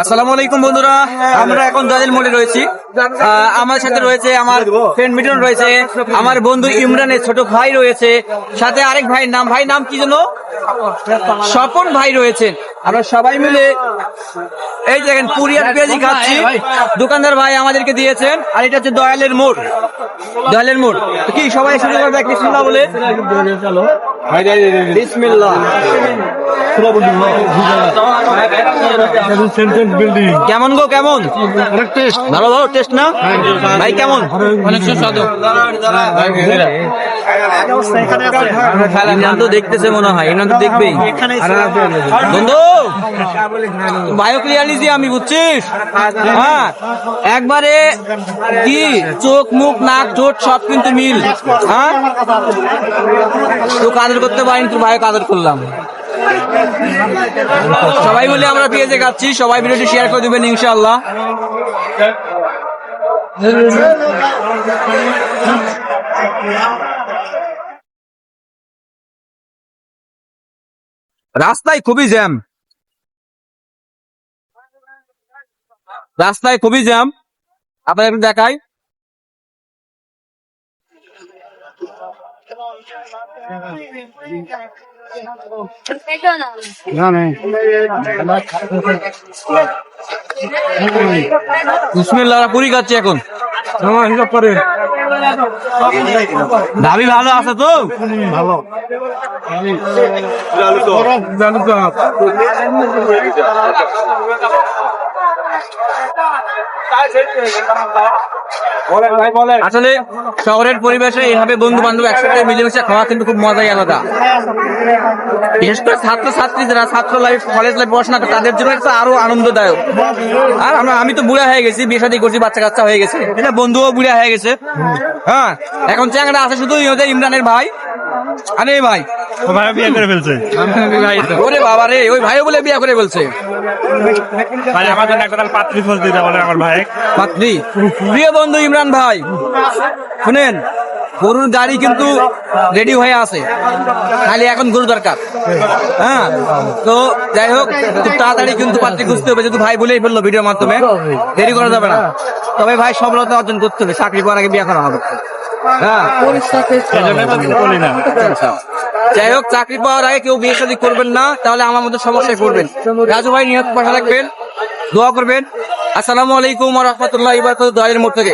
আসসালামু আলাইকুম বন্ধুরা আমরা এখন দয়াল মোড়ে রয়েছি। আমার সাথে রয়েছে আমার ফ্রেন্ড মিটন রয়েছে আমার বন্ধু ইমরানের ছোট ভাই রয়েছে সাথে আরেক ভাইয়ের নাম ভাই নাম কি যেন? স্বপন ভাই রয়েছেন। আমরা সবাই মিলে এই দেখেন পুরি আর পেঁয়াজি খাচ্ছি। দোকানদার ভাই আমাদেরকে দিয়েছেন আর এটা হচ্ছে দয়ালের মোড়। দয়ালের মোড়। কি সবাই শুরু করবে বিসমিল্লাহ বলে? বিসমিল্লাহ। কেমন গো কেমন? ভালো ভালো টেস্ট না? ভাই কেমন? অনেক সুস্বাদু। ইমরান তো দেখতেছে মনে হয় ইমরান তো দেখবেই। বন্ধু বায়ো ক্লিয়ারলি যে আমি বুঝছিস? হ্যাঁ একবারে কি চোখ মুখ নাক ঠোঁট সব কিন্তু মিল হ্যাঁ? তো কাদের করতে পারিনি তোর ভাই কাদের করলাম। সবাই মিলে আমরা পেয়েছে খাচ্ছি সবাই ভিডিওটি শেয়ার করে দেবেন ইনশাআল্লাহ। রাস্তায় খুবই জ্যাম। রাস্তায় খুবই জ্যাম। আপনাদের একটু দেখাই। বিসমিল্লাহ পুরি খাচ্ছি এখন। আমার হিসাব করে ভাবি ভালো আছে তো? ভালো। জানো তো আসলে শহরের পরিবেশে এইভাবে বন্ধু বান্ধব একসাথে মিলেমিশে খাওয়া কিন্তু খুব মজাই আলাদা। বিশেষ করে ছাত্র ছাত্রী যারা ছাত্র লাইফ কলেজ লাইফ পড়াশোনা করে, তাদের জন্য একটা আরও আনন্দদায়ক। আর আমরা, আমি তো বুড়া হয়ে গেছি, বিয়ে শাদী করছি বাচ্চা কাচ্চা হয়ে গেছে। এটা বন্ধুও বুড়া হয়ে গেছে। হ্যাঁ এখন চ্যাংরা আছে শুধু ইমরানের ভাই। আরে ভাই ভাই বিয়ে করে ফেলছে। ওরে বাবা রে ওই ভাইও বলে বিয়ে করে বলছে ভাই আমার জন্য একটা পাত্রী খোঁজ দিতে বলে আমার ভাই। পাত্রী? প্রিয় বন্ধু ইমরান ভাই শুনেন গরুর গাড়ি কিন্তু রেডি হয়ে আছে। খালি এখন গরু দরকার। হ্যাঁ? তো যাই হোক তাড়াতাড়ি কিন্তু পাত্রী খুঁজতে হবে যেহেতু ভাই বলেই ফেলল ভিডিওর মাধ্যমে। দেরি করা যাবে না। তবে ভাই সফলতা অর্জন করতে হবে চাকরি করার আগে বিয়ে করা হবে। হ্যাঁ? যাই হোক, চাকরি পাওয়ার আগে কেউ বিয়ে শাদী করবেন না, তাহলে আমার মধ্যে সমস্যায় পড়বেন। রাজু ভাই নিহত, পাশা রাখবেন। দোয়া করবেন। আসসালামু আলাইকুম রহমতুল্লাহ ইবার দয়ালের মোড় থেকে।